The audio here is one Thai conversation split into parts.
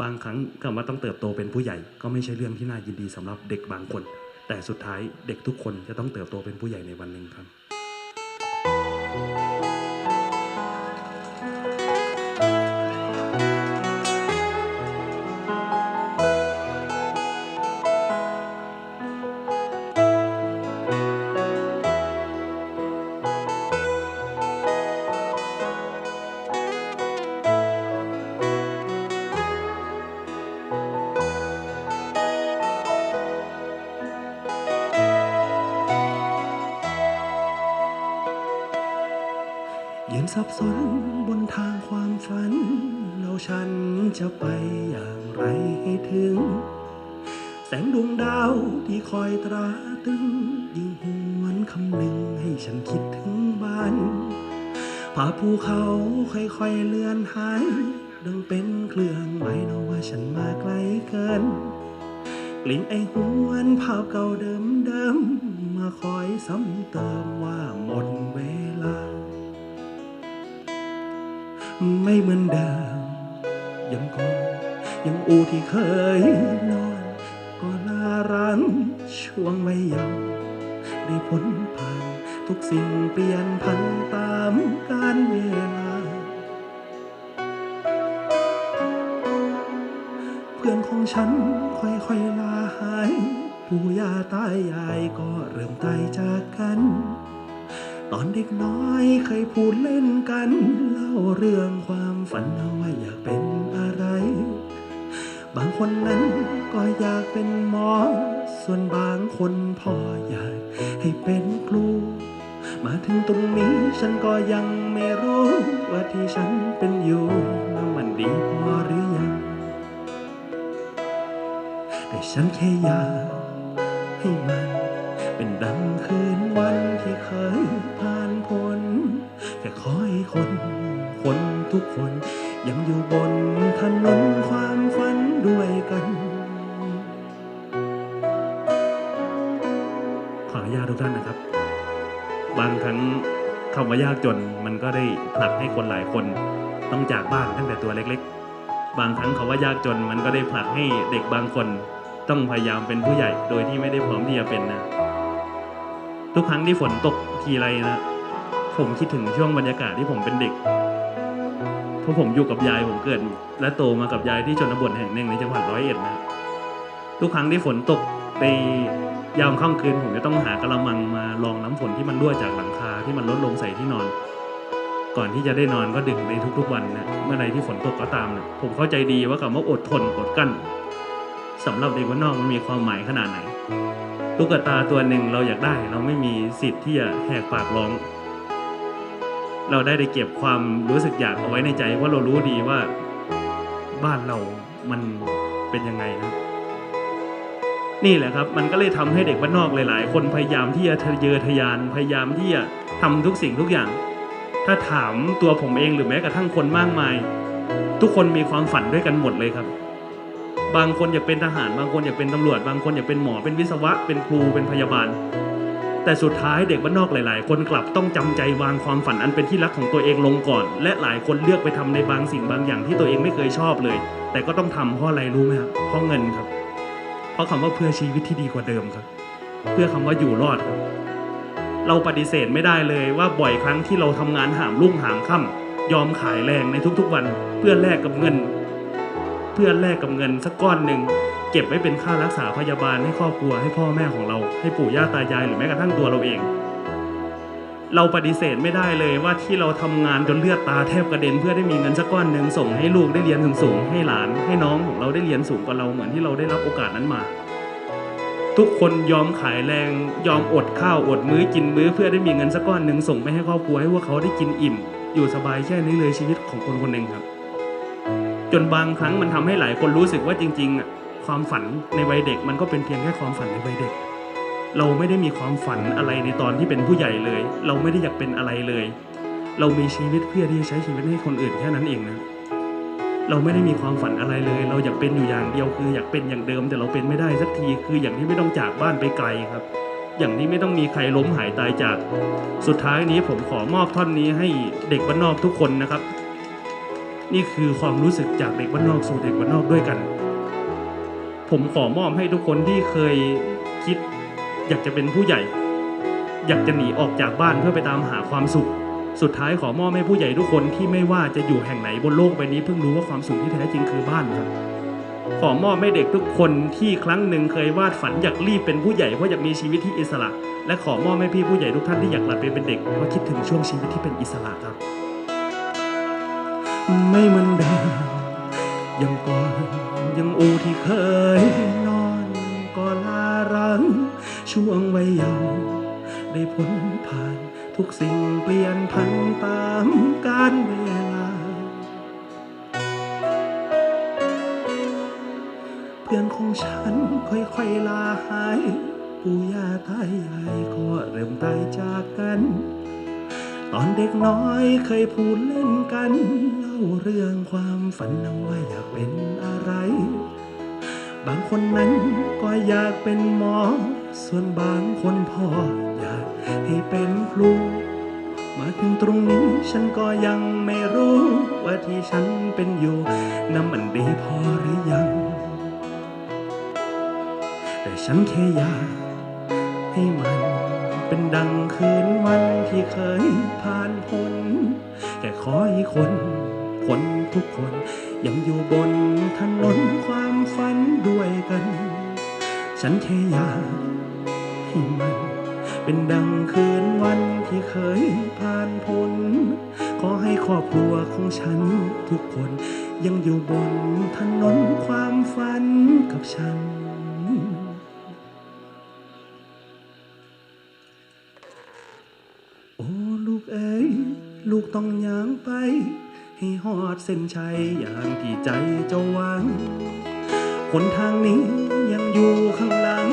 บางครั้งคำว่าต้องเติบโตเป็นผู้ใหญ่ ก็ไม่ใช่เรื่องที่น่ายินดีสำหรับเด็กบางคน แต่สุดท้ายเด็กทุกคนจะต้องเติบโตเป็นผู้ใหญ่ในวันหนึ่งครับ ฉันคิดถึงบ้านผาภูเขาค่อยๆเลือนหาย ดังเป็นเครื่องหมายนะว่าฉันมาไกลเกิน กลิ่นไอหวนภาพเก่าเดิมๆมาคอยซ้ำเติมว่าหมดเวลา ไม่เหมือนเดิมยังก่อนยังอูที่เคยนอนก็น่ารังช่วงวัยเยาวได้พ้นผ่าน ทุกสิ่งเปลี่ยนพันตามกาลเวลา เพื่อนของฉันค่อยๆลาหาย ปู่ย่าตายายก็เริ่มตายจากกัน ตอนเด็กน้อยเคยพูดเล่นกัน เล่าเรื่องความฝันเอาว่าอยากเป็นอะไร บางคนนั้นก็อยากเป็นหมอ ส่วนบางคนพ่ออยากให้เป็นครู มาถึงตรงนี้ฉันก็ยังไม่รู้ ว่าที่ฉันเป็นอยู่นั้นมันดีพอหรือยัง แต่ฉันแค่อยากให้มัน เป็นดังคืนวันที่เคยผ่านพ้นแค่ขอให้คน คนทุกคน ยังอยู่บนถนนความ คำว่ายากจนมันก็ได้ผลักให้คนหลายคนต้องจากบ้านตั้งแต่ตัวเล็ก ๆ บางครั้งคำว่ายากจนมันก็ได้ผลักให้เด็กบางคนต้องพยายามเป็นผู้ใหญ่โดยที่ไม่ได้พร้อมที่จะเป็นนะ ทุกครั้งที่ฝนตกทีไรนะผมคิดถึงช่วงบรรยากาศที่ผมเป็นเด็ก เพราะผมอยู่กับยายผมเกิด และโตมากับยายที่ชนบทแห่งหนึ่งในจังหวัดร้อยเอ็ดนะ ทุกครั้งที่ฝนตกในยามค่ำคืนผมจะต้องหากระมังมาลองน้ำฝนที่มันรั่วจากหลัง ที่มันลดลงใส่ที่นอน ก่อนที่จะได้นอนก็ดึกในทุกๆวันนะเมื่อใดที่ฝนตกก็ตามนะผมเข้าใจดีว่าคำว่าอดทนอดกั้นสำหรับเด็กวันนอกมันมีความหมายขนาดไหนตุ๊กตาตัวหนึ่งเราอยากได้ เราไม่มีสิทธิ์ที่จะแหกปากร้อง เราได้ได้เก็บความรู้สึกอยากเอาไว้ในใจเพราเรารู้ดีว่าบ้านเรามันเป็นยังไงนะ นี่แหละครับ มันก็เลยทำให้เด็กบ้านนอกหลาย ๆ คนพยายามที่จะทะเยอทะยาน พยายามที่จะทำทุกสิ่งทุกอย่าง ถ้าถามตัวผมเองหรือแม้กระทั่งคนมากมาย ทุกคนมีความฝันด้วยกันหมดเลยครับ บางคนอยากเป็นทหาร บางคนอยากเป็นตำรวจ บางคนอยากเป็นหมอ เป็นวิศวะ เป็นครู เป็นพยาบาล แต่สุดท้ายเด็กบ้านนอกหลาย ๆ คนกลับต้องจำใจวางความฝันอันเป็นที่รักของตัวเองลงก่อน และหลายคนเลือกไปทำในบางสิ่งบางอย่างที่ตัวเองไม่เคยชอบเลย แต่ก็ต้องทำเพราะอะไรรู้ไหมครับ เพราะเงินครับ เพราะคำว่าเพื่อชีวิตที่ดีกว่าเดิมครับ เพื่อคำว่าอยู่รอดครับเราปฏิเสธไม่ได้เลยว่าบ่อยครั้งที่เราทำงานหามลุ่งหามค่ำยอมขายแรงในทุกๆวัน เพื่อแลกกับเงิน เพื่อแลกกับเงินสักก้อนหนึ่งเก็บไว้เป็นค่ารักษาพยาบาลให้ครอบครัวให้พ่อแม่ของเราให้ปู่ย่าตายายหรือแม้กระทั่งตัวเราเอง เราปฏิเสธไม่ได้เลยว่าที่เราทำงานจนเลือดตาแทบกระเด็นเพื่อได้มีเงินสักก้อนหนึ่งส่งให้ลูกได้เรียนสูงๆให้หลาน ให้น้องของเราได้เรียนสูงกว่าเราเหมือนที่เราได้รับโอกาสนั้นมา ทุกคนยอมขายแรงยอมอดข้าวอดมื้อกินมื้อเพื่อได้มีเงินสักก้อนหนึ่งส่งไปให้ครอบครัวให้พวกเขาได้กินอิ่ม อยู่สบายแค่นี้เลยชีวิตของคนคนหนึ่งครับ จนบางครั้งมันทำให้หลายคนรู้สึกว่าจริงๆอะความฝันในวัยเด็กมันก็เป็นเพียงแค่ความฝันในวัยเด็ก เราไม่ได้มีความฝันอะไรในตอนที่เป็นผู้ใหญ่เลย เราไม่ได้อยากเป็นอะไรเลย เรามีชีวิตเพื่อที่จะใช้ชีวิตให้คนอื่นแค่นั้นเองนะเราไม่ได้มีความฝันอะไรเลย เราอยากเป็นอยู่อย่างเดียวคืออยากเป็นอย่างเดิม แต่เราเป็นไม่ได้สักทีคืออย่างที่ไม่ต้องจากบ้านไปไกลครับ อย่างที่ไม่ต้องมีใครล้มหายตายจาก สุดท้ายนี้ผมขอมอบท่อนนี้ให้เด็กบ้านนอกทุกคนนะครับ นี่คือความรู้สึกจากเด็กบ้านนอกสู่เด็กบ้านนอกด้วยกัน ผมขอมอบให้ทุกคนที่เคยคิด อยากจะเป็นผู้ใหญ่ อยากจะหนีออกจากบ้านเพื่อไปตามหาความสุข สุดท้ายขอมอบให้ผู้ใหญ่ทุกคนที่ไม่ว่าจะอยู่แห่งไหนบนโลกใบนี้เพิ่งรู้ว่าความสุขที่แท้จริงคือบ้านครับขอมอบให้เด็กทุกคนที่ครั้งหนึ่งเคยวาดฝันอยากรีบเป็นผู้ใหญ่เพราะอยากมีชีวิตที่อิสระ และขอมอบให้พี่ผู้ใหญ่ทุกท่านที่อยากกลับไปเป็นเด็กเพราะคิดถึงช่วงชีวิตที่เป็นอิสระครับ ไม่เหมือนเดิมยังก่อนยังอูที่เคย ช่วงวัยเยาว์ได้พ้นผ่านทุกสิ่งเปลี่ยนพันตามกาลเวลา เพื่อนของฉันค่อยๆลาหาย ปู่ย่าตายายก็เริ่มตายจากกัน ตอนเด็กน้อยเคยพูดเล่นกัน เล่าเรื่องความฝันเอาว่าอยากเป็นอะไร บางคนนั้นก็อยากเป็นหมอ ส่วนบางคนพ่ออยากให้เป็นครู มาถึงตรงนี้ฉันก็ยังไม่รู้ ว่าที่ฉันเป็นอยู่นั้นมันดีพอหรือยัง แต่ฉันแค่อยากให้มันเป็นดังคืนวันที่เคยผ่านพ้นแค่ขอให้คน คนทุกคนยังอยู่บนถนนความ ด้วยกัน ฉันแค่อยากให้มัน เป็นดังคืนวันที่เคยผ่านพ้นขอให้ครอบครัวของฉันทุกคน ยังอยู่บนถนนความฝันกับฉันโอ้ลูกเอ๋ยลูกต้องย่างไป ให้หอดเส้นชัยอย่างที่ใจเจ้าหวัง นทางนี้ยังอยู่ข้างหลัง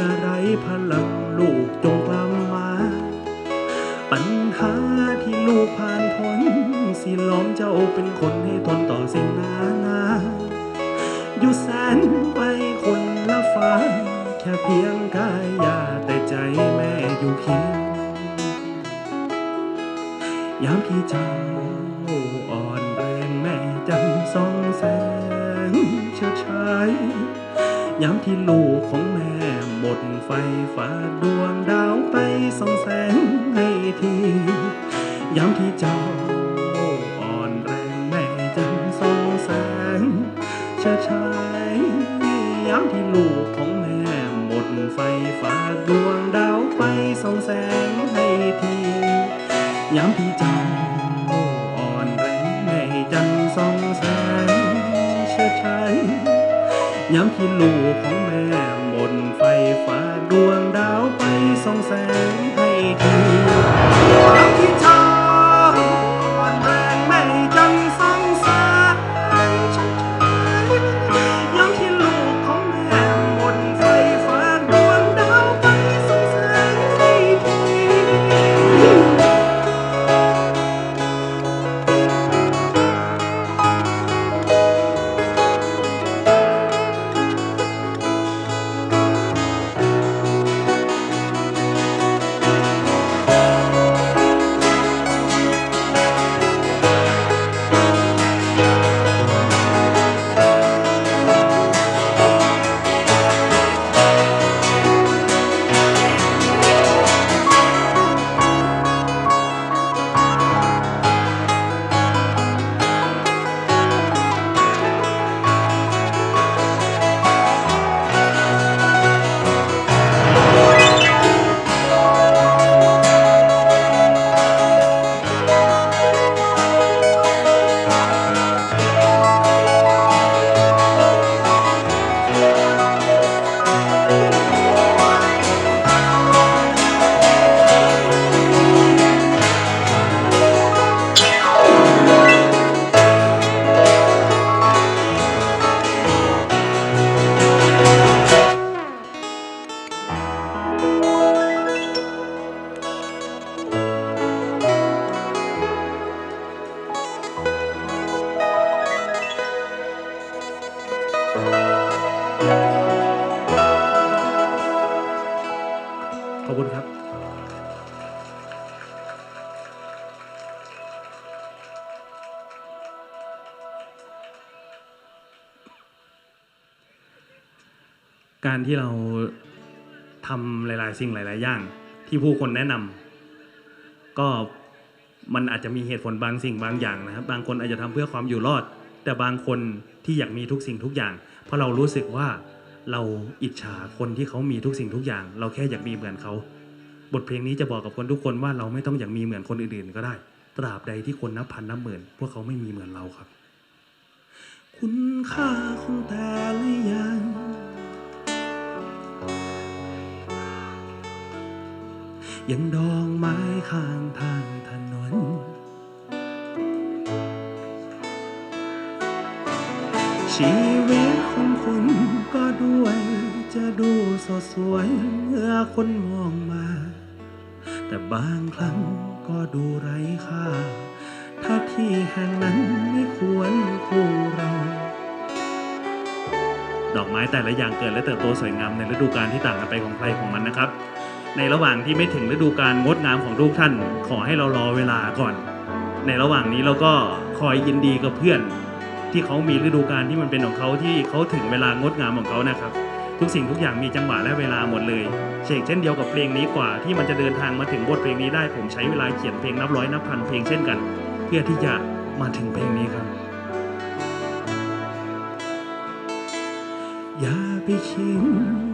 อะไรพลังลูกจงกลับมา ปัญหาที่ลูกผ่านพ้นสิล้อมเจ้าเป็นคนให้ทนต่อสิ่งนานาอยู่แสนไปคนละฟ้า แค่เพียงกายยาแต่ใจแม่อยู่เคียงยามที่เจ้าอ่อนแรงแม่จันส่อง ยามที่ลูกของแม่หมดไฟฟ้าดวงดาวไปส่องแสงให้ทียามที่เจ้าอ่อนแรงแม่จันส่องแสงเชิดชายยามที่ลูกของแม่หมดไฟฟ้าดวงดาวไปส่องแสงให้ทียามที่เจ้า ย้ำที่ลูกของแม่หมดไฟฟ้าดวงดาวไปส่องแสง การที่เราทำหลาย ๆ สิ่งหลาย ๆ อย่าง ที่ผู้คนแนะนำก็มันอาจจะมีเหตุผลบางสิ่งบางอย่างนะครับ บางคนอาจจะทำเพื่อความอยู่รอด แต่บางคนที่อยากมีทุกสิ่งทุกอย่าง เพราะเรารู้สึกว่าเราอิจฉาคนที่เขามีทุกสิ่งทุกอย่าง เราแค่อยากมีเหมือนเขา บทเพลงนี้จะบอกกับคนทุกคนว่าเราไม่ต้องอยากมีเหมือนคนอื่น ๆ ก็ได้ ตราบใดที่คนนับพันนับหมื่น พวกเขาไม่มีเหมือนเราครับ คุณค่าของแต่ละอย่าง ยังดองไม้ข้างทางถนน ชีวิตของคุณก็ด้วย จะดูสดสวยเมื่อคนมองมา แต่บางครั้งก็ดูไร้ค่า ถ้าที่แห่งนั้นไม่ควรคู่เราดอกไม้แต่ละอย่างเกิดและเติบโตสวยงามในฤดูกาลที่ต่างกันไปของใครของมันนะครับ ในระหว่างที่ไม่ถึงฤดูกาลงดงามของทุกท่าน ขอให้เรารอเวลาก่อน ในระหว่างนี้เราก็คอยยินดีกับเพื่อน ที่เขามีฤดูกาลที่มันเป็นของเขาที่เขาถึงเวลางดงามของเขานะครับ ทุกสิ่งทุกอย่างมีจังหวะและเวลาหมดเลยเช่นเช่นเดียวกับเพลงนี้กว่าที่มันจะเดินทางมาถึงบทเพลงนี้ได้ผมใช้เวลาเขียนเพลงนับร้อยนับพันเพลงเช่นกัน เพื่อที่จะมาถึงเพลงนี้ครับ อย่าไปคิด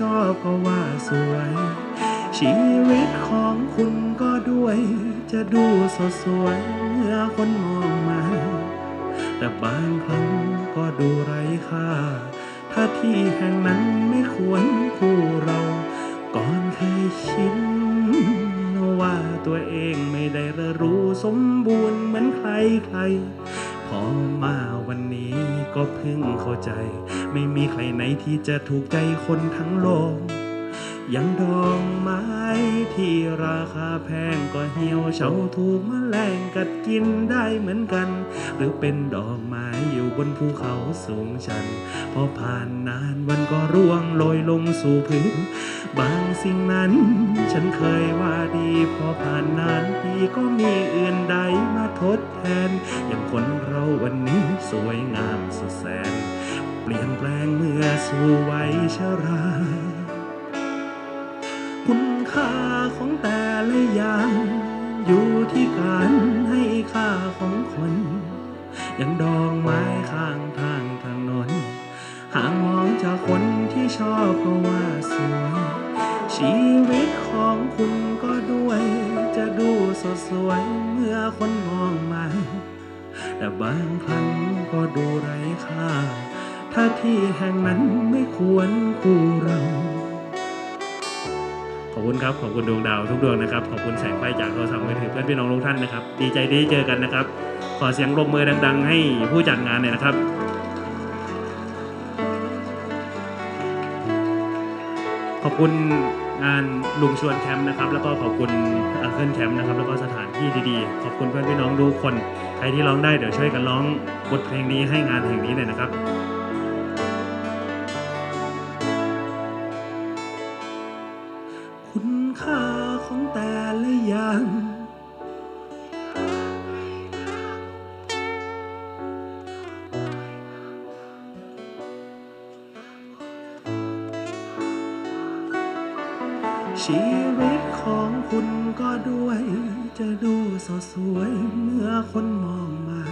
ชอบก็ว่าสวย ชีวิตของคุณก็ด้วย จะดูสดสวยเมื่อคนมองมา แต่บางครั้งก็ดูไร้ค่า ถ้าที่แห่งนั้นไม่ควรคู่เรา ก่อนเคยคิดว่าตัวเองไม่ได้ระรู้สมบูรณ์เหมือนใครใครพอมาวันนี้ ก็เพิ่งเข้าใจ ไม่มีใครไหนที่จะถูกใจคนทั้งโลกอย่างดอกไม้ที่ราคาแพงก็เหี่ยวเฉาถูกแมลงกัดกินได้เหมือนกัน หรือเป็นดอกไม้อยู่บนภูเขาสูงชัน พอผ่านนานวันก็ร่วงโรยลงสู่พื้น บางสิ่งนั้น ฉันเคยว่าดีพอผ่านนานปีก็มีอื่นใดมาทดแทนอย่างคนร วันนี้สวยงามสุดแสน เปลี่ยนแปลงเมื่อสู่วัยชรา คุณค่าของแต่ละอย่าง อยู่ที่การให้ค่าของคนอย่างดอกไม้ข้างทางถนน หากมองจากคนที่ชอบก็ว่าสวยชีวิตของคุณก็ด้วย จะดูสดสวยเมื่อคนม แต่บางครั้งก็ดูไร้ค่า ถ้าที่แห่งนั้นไม่ควรคู่เรา ขอบคุณครับ ขอบคุณดวงดาวทุกดวงนะครับ ขอบคุณแสงไฟจากโทรศัพท์มือถือเพื่อนพี่น้องทุกท่านนะครับ ดีใจที่ได้เจอกันนะครับ ขอเสียงปรบมือดัง ๆ ให้ผู้จัดงานหน่อยนะครับขอบคุณงานลุงชวนแคมป์นะครับ แล้วก็ขอบคุณ อังเคิลแคมป์นะครับแล้วก็สถานที่ดีๆ ขอบคุณเพื่อนพี่น้องทุกคน ใครที่ร้องได้เดี๋ยวช่วยกันร้องบทเพลงนี้ให้งานแห่งนี้หน่อยนะครับคุณค่าของแต่ละอย่างชีวิต คุณก็ด้วย จะดูสดสวยเมื่อคนมองมา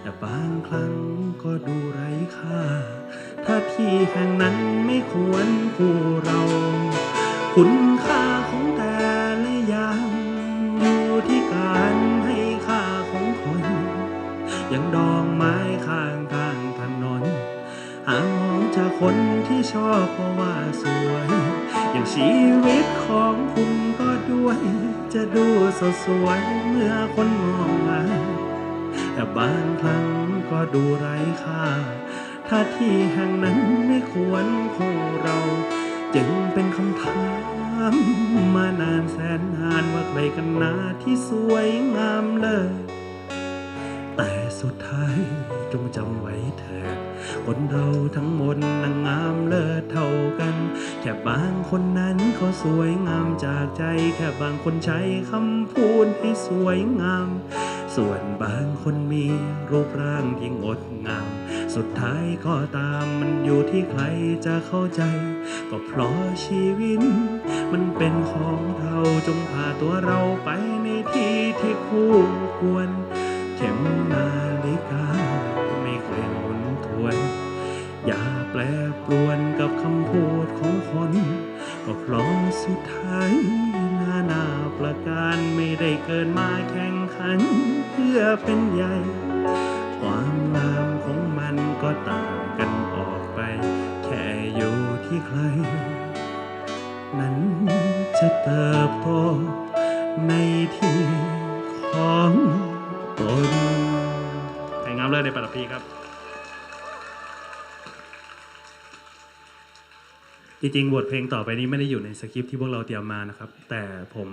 แต่บางครั้งก็ดูไร้ค่า ถ้าที่แห่งนั้นไม่ควรคู่เรา คุณค่าของแต่ละอย่างอยู่ที่การให้ค่าของคน อย่างดอกไม้ข้างกลางถนนหามองจากคนที่ชอบเพราะว่าสวย อย่างชีวิตของคุณ วย จะดูสดสวยเมื่อคนมองมาแต่บางครั้งก็ดูไร้ค่า ถ้าที่แห่งนั้นไม่ควรของเรา จึงเป็นคำถามมานานแสนนานว่าใครกันนาที่สวยงามเลิศ แต่สุดท้ายจงจำไว้เถิดคนเราทั้งหมดนางงามเลิศเท่ากัน แค่บางคนนั้นเขาสวยงามจากใจ แค่บางคนใช้คำพูดให้สวยงาม ส่วนบางคนมีรูปร่างที่งดงาม สุดท้ายก็ตามมันอยู่ที่ใครจะเข้าใจ ก็เพราะชีวิต มันเป็นของเราจงพาตัวเราไปในที่ที่คู่ควร ข็มนาฬิกาไม่เคยหมุนทวนอย่าแปรปรวนกับคำพูดของคน ก็เพราะสุดท้ายนานาประการไม่ได้เกิดมาแข่งขัน เพื่อเป็นใหญ่ ความงามของมันก็ต่างกันออกไป แค่อยู่ที่ใคร นั้นจะเติบโตในที่ของ แต่งงามเลยในปัตตภีครับ จริงๆบทเพลงต่อไปนี้ไม่ได้อยู่ในสคริปที่พวกเราเตรียมมานะครับ แต่ผม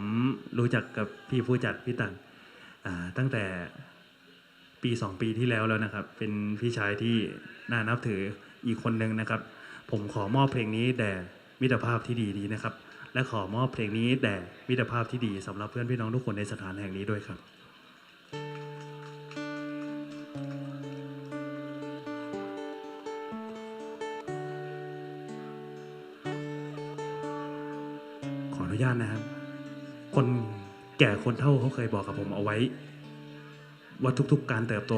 รู้จักกับพี่ผู้จัดพี่ตันตั้งแต่ปีสองปีที่แล้วแล้วนะครับ เป็นพี่ชายที่น่านับถืออีกคนหนึ่งนะครับ ผมขอมอบเพลงนี้แด่มิตรภาพที่ดีนี้นะครับ และขอมอบเพลงนี้แด่มิตรภาพที่ดีสำหรับเพื่อนพี่น้องทุกคนในสถานแห่งนี้ด้วยครับ นุญาตนะครับ คนแก่คนเท่าเขาเคยบอกกับผมเอาไว้ ว่าทุกๆการเติบโต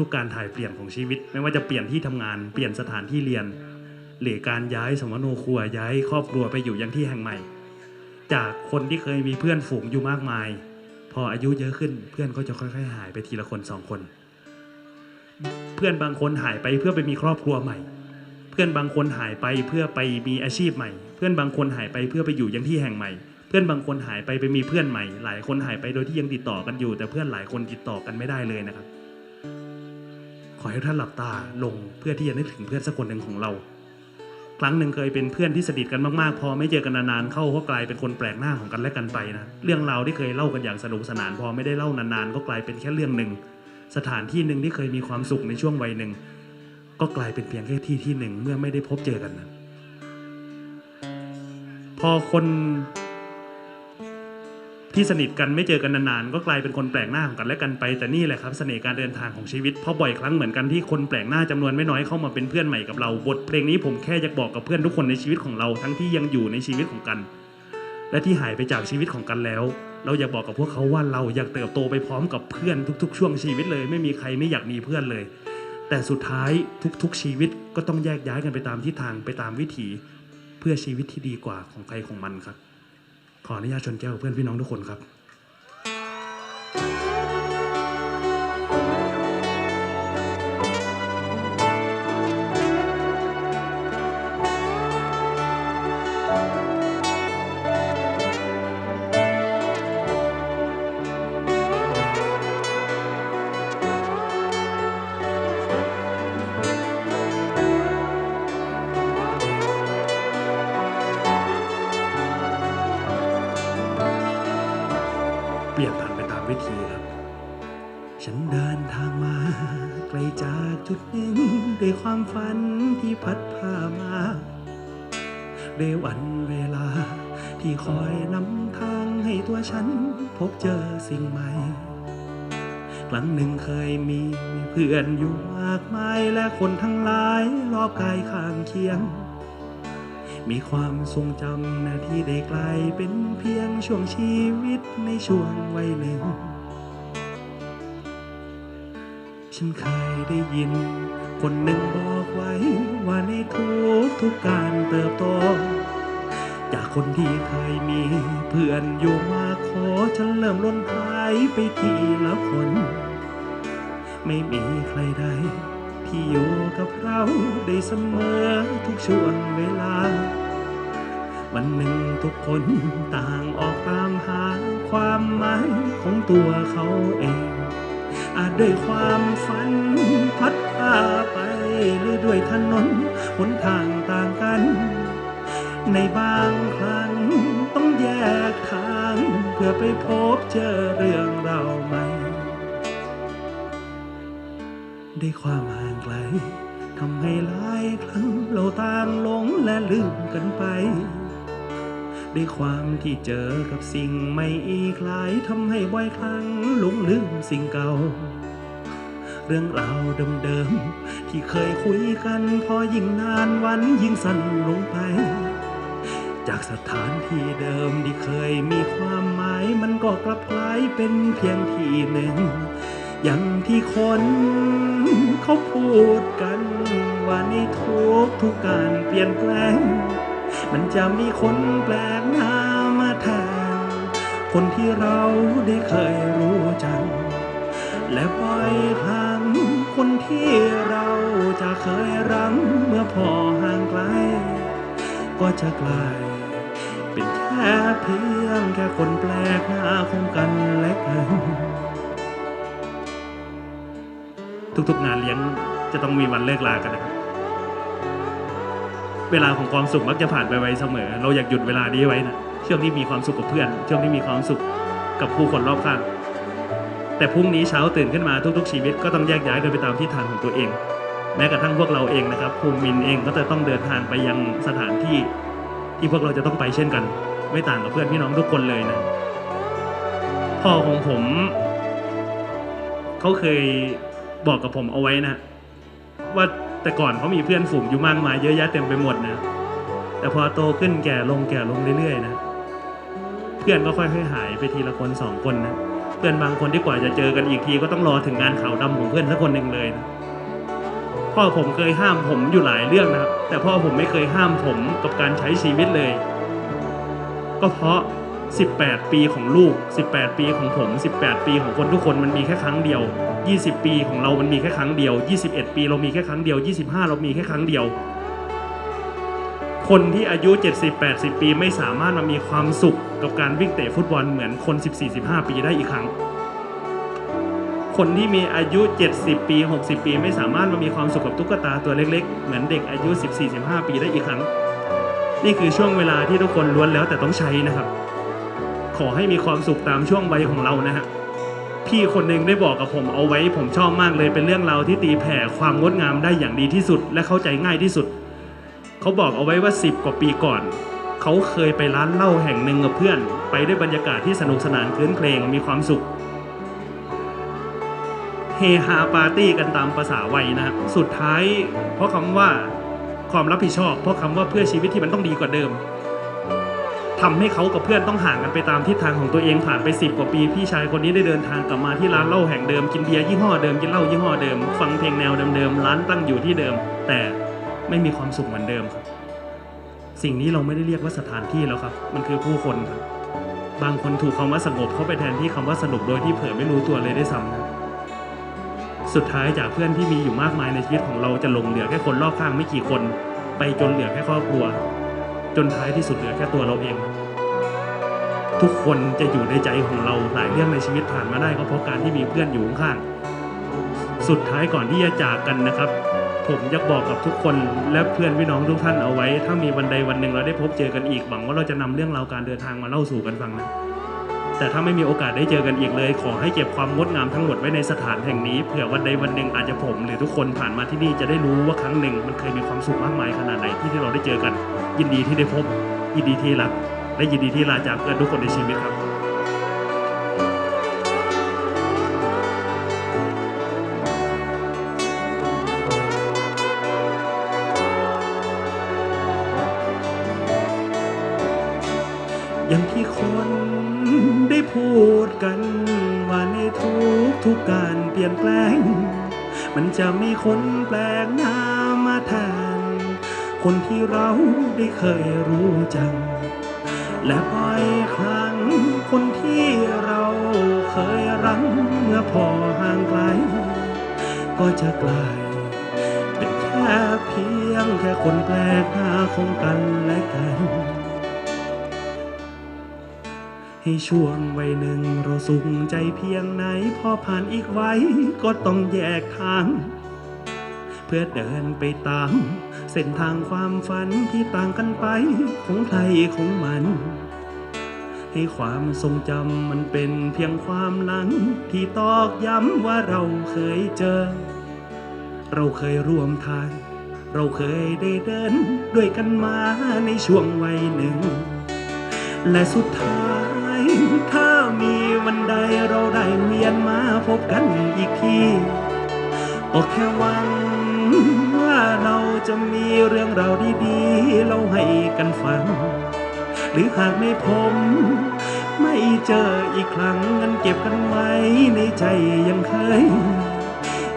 ทุกๆการถ่ายเปลี่ยนของชีวิต ไม่ว่าจะเปลี่ยนที่ทำงานเปลี่ยนสถานที่เรียน หรือการย้ายสมโนครัวย้ายครอบครัวไปอยู่ยังที่แห่งใหม่ จากคนที่เคยมีเพื่อนฝูงอยู่มากมาย พออายุเยอะขึ้นเพื่อนก็จะค่อย ๆ หายไปทีละคนสองคน เพื่อนบางคนหายไปเพื่อไปมีครอบครัวใหม่ พื่อนบางคนหายไปเพื่อไปมีอาชีพใหม่ เพื่อนบางคนหายไปเพื่อไปอยู่ยังที่แห่งใหม่ เพื่อนบางคนหายไปไปมีเพื่อนใหม่ หลายคนหายไปโดยที่ยังติดต่อกันอยู่ แต่เพื่อนหลายคนติดต่อกันไม่ได้เลยนะครับ ขอให้ท่านหลับตาลงเพื่อที่จะนึกถึงเพื่อนสักคนหนึ่งของเรา ครั้งหนึ่งเคยเป็นเพื่อนที่สนิทกันมากๆ พอไม่เจอกันนานๆเข้าก็กลายเป็นคนแปลกหน้าของกันและกันไปนะเรื่องราวที่เคยเล่ากันอย่างสนุกสนาน พอไม่ได้เล่านานๆ ก็กลายเป็นแค่เรื่องหนึ่งสถานที่หนึ่งที่เคยมีความสุขในช่วงวัยหนึ่ง ก็กลายเป็นเพียงแค่ที่ที่หนึ่งเมื่อไม่ได้พบเจอกันนะพอคนที่สนิทกันไม่เจอกันนานๆก็กลายเป็นคนแปลกหน้าของกันและกันไป แต่นี่แหละครับเสน่ห์การเดินทางของชีวิตเพราะบ่อยครั้งเหมือนกันที่คนแปลกหน้าจำนวนไม่น้อยเข้ามาเป็นเพื่อนใหม่กับเราบทเพลงนี้ผมแค่อยากบอกกับเพื่อนทุกคนในชีวิตของเราทั้งที่ยังอยู่ในชีวิตของกัน และที่หายไปจากชีวิตของกันแล้ว เราอยากบอกกับพวกเขาว่าเราอยากเติบโตไปพร้อมกับเพื่อนทุก ๆ ช่วงชีวิตเลย ไม่มีใครไม่อยากมีเพื่อนเลย แต่สุดท้ายทุกๆชีวิตก็ต้องแยกย้ายกันไปตามทิศทางไปตามวิถีเพื่อชีวิตที่ดีกว่าของใครของมันครับ ขออนุญาตชนแก้วเพื่อนพี่น้องทุกคนครับ พบเจอสิ่งใหม่ ครั้งหนึ่งเคยมีเพื่อนอยู่มากมายและคนทั้งหลายรอบกายข้างเคียง มีความทรงจำนาที่ได้กลายเป็นเพียงช่วงชีวิตในช่วงวัยหนึ่ง ฉันเคยได้ยิน คนหนึ่งบอกไว้ว่าในทุกทุกๆการเติบโต จากคนที่เคยมีเพื่อนอยู่มา อฉันเริ่มล้นหายไปทีละคน ไม่มีใครใด ที่อยู่กับเราได้เสมอทุกช่วงเวลา วันหนึ่งทุกคนต่างออกตามหาความหมายของตัวเขาเอง อาจด้วยความฝันพัดพาไปหรือด้วยถนนหนทางต่างกัน ในบางครั้งต้อง แยกทางเพื่อไปพบเจอเรื่องราวใหม่ได้ความห่างไกลทำให้หลายครั้งเราต่างหลงและลืมกันไป ด้วยความที่เจอกับสิ่งไม่อีกหลายทำให้บ่อยครั้งหลงลืมสิ่งเก่า เรื่องราวเดิมๆที่เคยคุยกันพอยิ่งนานวันยิ่งสั้นลงไป จากสถานที่เดิมที่เคยมีความหมาย มันก็กลับกลายเป็นเพียงที่หนึ่ง อย่างที่คนเขาพูดกันว่าในทุกทุกการเปลี่ยนแปลง มันจะมีคนแปลกหน้ามาแทน คนที่เราได้เคยรู้จักและบ่อยครั้งคนที่เราจะเคยรังเมื่อพอห่างไกล ก็จะกลาย เป็นแค่เพียงแค่คนแปลกหน้าของกันและกันทุกๆงานเลี้ยงจะต้องมีวันเลิกลากันนะครับ เวลาของความสุขมักจะผ่านไปไวเสมอ เราอยากหยุดเวลานี้ไว้นะช่วงที่มีความสุขกับเพื่อน ช่วงที่มีความสุขกับผู้คนรอบข้าง แต่พรุ่งนี้เช้าตื่นขึ้นมาทุก ๆ ชีวิตก็ต้องแยกย้ายกันไปตามทิศทางของตัวเอง แม้กระทั่งพวกเราเองนะครับภูมินเองก็จะต้องเดินทางไปยังสถานที่ที่พวกเราจะต้องไปเช่นกัน ไม่ต่างกับเพื่อนพี่น้องทุกคนเลยนะ พ่อของผม เขาเคยบอกกับผมเอาไว้นะ ว่าแต่ก่อนเขามีเพื่อนฝูงอยู่มากมายเยอะแยะเต็มไปหมดนะ แต่พอโตขึ้นแก่ลงแก่ลงเรื่อยๆนะ เพื่อนก็ค่อยๆหายไปทีละคนสองคนนะ เพื่อนบางคนที่กว่าจะเจอกันอีกทีก็ต้องรอถึงงานขาวดำของเพื่อนสักคนหนึ่งเลยนะพ่อผมเคยห้ามผมอยู่หลายเรื่องนะครับ แต่พ่อผมไม่เคยห้ามผมกับการใช้ชีวิตเลย ก็เพราะ 18 ปีของลูก 18 ปีของผม 18 ปีของคนทุกคนมันมีแค่ครั้งเดียว 20 ปีของเรามันมีแค่ครั้งเดียว 21 ปีเรามีแค่ครั้งเดียว 25 เรามีแค่ครั้งเดียว คนที่อายุ 70-80 ปีไม่สามารถมามีความสุขกับการวิ่งเตะฟุตบอลเหมือนคน 14-15 ปีได้อีกครั้งคนที่มีอายุ 70 ปี 60 ปี ไม่สามารถมามีความสุขกับตุ๊กตาตัวเล็ก ๆ เหมือนเด็กอายุ 14-15 ปีได้อีกครั้ง นี่คือช่วงเวลาที่ทุกคนล้วนแล้วแต่ต้องใช้นะครับ ขอให้มีความสุขตามช่วงวัยของเรานะฮะพี่คนหนึ่งได้บอกกับผมเอาไว้ ผมชอบมากเลยเป็นเรื่องราวที่ตีแผ่ความงดงามได้อย่างดีที่สุด และเข้าใจง่ายที่สุด เขาบอกเอาไว้ว่า 10 กว่าปีก่อน เขาเคยไปร้านเหล้าแห่งหนึ่งกับเพื่อน ไปได้วยบรรยากาศที่สนุกสนานคลื้นเพลงมีความสุขเฮฮาปาร์ตี้กันตามภาษาวัยนะฮะสุดท้าย เพราะคำว่า ความรับผิดชอบ เพราะคำว่าเพื่อชีวิตที่มันต้องดีกว่าเดิมทำให้เขากับเพื่อนต้องห่างกันไปตามทิศทางของตัวเองผ่านไปสิบกว่าปีพี่ชายคนนี้ได้เดินทางกลับมาที่ร้านเหล้าแห่งเดิมกินเบียร์ยี่ห้อเดิมกินเหล้ายี่ห้อเดิม ฟังเพลงแนวเดิมๆร้านตั้งอยู่ที่เดิม แต่ไม่มีความสุขเหมือนเดิมครับ สิ่งนี้เราไม่ได้เรียกว่าสถานที่แล้วครับ มันคือผู้คนครับบางคนถูกคำว่าสงบเข้าไปแทนที่คำว่าสนุกโดยที่เผลอไม่รู้ตัวเลยได้ซ้ำนะ สุดท้ายจากเพื่อนที่มีอยู่มากมายในชีวิตของเราจะหลงเหลือแค่คนรอบข้างไม่กี่คน ไปจนเหลือแค่ครอบครัว จนท้ายที่สุดเหลือแค่ตัวเราเอง ทุกคนจะอยู่ในใจของเราหลายเรื่องในชีวิตผ่านมาได้ก็เพราะการที่มีเพื่อนอยู่ข้างสุดท้ายก่อนที่จะจากกันนะครับ ผมอยากบอกกับทุกคนและเพื่อนพี่น้องทุกท่านเอาไว้ ถ้ามีวันใดวันหนึ่งเราได้พบเจอกันอีกหวังว่าเราจะนำเรื่องราวการเดินทางมาเล่าสู่กันฟังนะ แต่ถ้าไม่มีโอกาสได้เจอกันอีกเลย ขอให้เก็บความงดงามทั้งหมดไว้ในสถานแห่งนี้เผื่อวันใดวันหนึ่งอาจจะผม หรือทุกคนผ่านมาที่นี่จะได้รู้ว่าครั้งหนึ่งมันเคยมีความสุขมากมายขนาดไหนที่ที่เราได้เจอกัน ยินดีที่ได้พบ ยินดีที่รัก และยินดีที่ลาจากเพื่อนทุกคนในชีวิตครับ กันว่าในทุกทุกการเปลี่ยนแปลง มันจะมีคนแปลกหน้ามาแทน คนที่เราได้เคยรู้จัก และบ่อยครั้งคนที่เราเคยรังเมื่อพอห่างไกล ก็จะกลายเป็นแค่เพียงแค่คนแปลกหน้าของกันและกัน ให้ช่วงวัยหนึ่งเราสุขใจเพียงไหน พอผ่านอีกไว้ ก็ต้องแยกทาง เพื่อเดินไปตาม เส้นทางความฝันที่ต่างกันไปของใครของมัน ให้ความทรงจำมันเป็นเพียงความหลัง ที่ตอกย้ำว่าเราเคยเจอ เราเคยร่วมทางเราเคยได้เดินด้วยกันมาในช่วงวัยหนึ่ง และสุดท้าย ถ้ามีวันใดเราได้เวียนมาพบกันอีกทีก็แค่หวังว่าเราจะมีเรื่องราวดีๆเราให้กันฟัง หรือหากไม่พบไม่เจออีกครั้งงั้นเก็บกันไว้ในใจยังเคย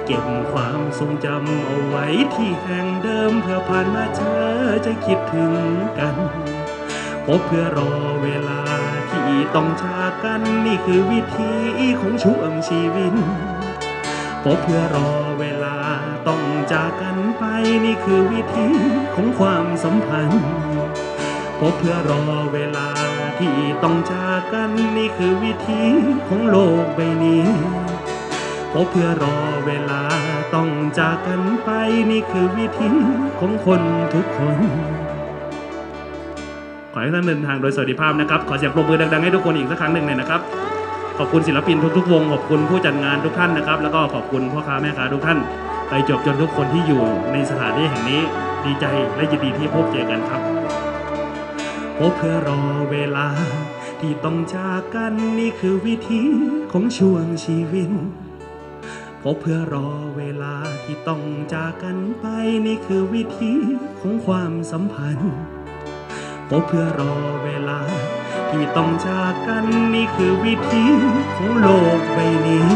เก็บความทรงจำเอาไว้ที่แห่งเดิมเพื่อผ่านมาเจอจะคิดถึงกันพบเพื่อรอเวลา ต้องจากกันนี่คือวิธีของช่วงชีวิตพบเพื่อรอเวลาต้องจากกันไปนี่คือวิธีของความสัมพันธ์พบเพื่อรอเวลาที่ต้องจากกันนี่คือวิธีของโลกใบนี้พบเพื่อรอเวลาต้องจากกันไปนี่คือวิธีของคนทุกคน อให้ท่านเดินทางโดยสวัสดิภาพนะครับ ขอเสียงปรบมือดังๆให้ทุกคนอีกสักครั้งหนึ่งเลยนะครับ ขอบคุณศิลปินทุกๆ วง ขอบคุณผู้จัดงานทุกท่านนะครับ แล้วก็ขอบคุณพ่อค้าแม่ค้าทุกท่าน ไปจบจนทุกคนที่อยู่ในสถานที่แห่งนี้ดีใจและยินดีที่พบเจอกันครับ พบเพื่อรอเวลา ที่ต้องจากกันนี่คือวิธีของช่วงชีวิตพบเพื่อรอเวลาที่ต้องจากกันไปนี่คือวิธีของความสัมพันธ์ พบเพื่อรอเวลา ที่ต้องจากกันนี่คือวิธีของโลกใบนี้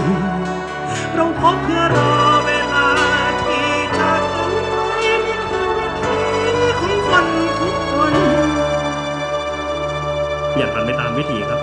เราพบเพื่อรอเวลาที่จากกันไปนี่คือวิธีของคนทุกคนเปลี่ยนผันไปตามวิธีครับ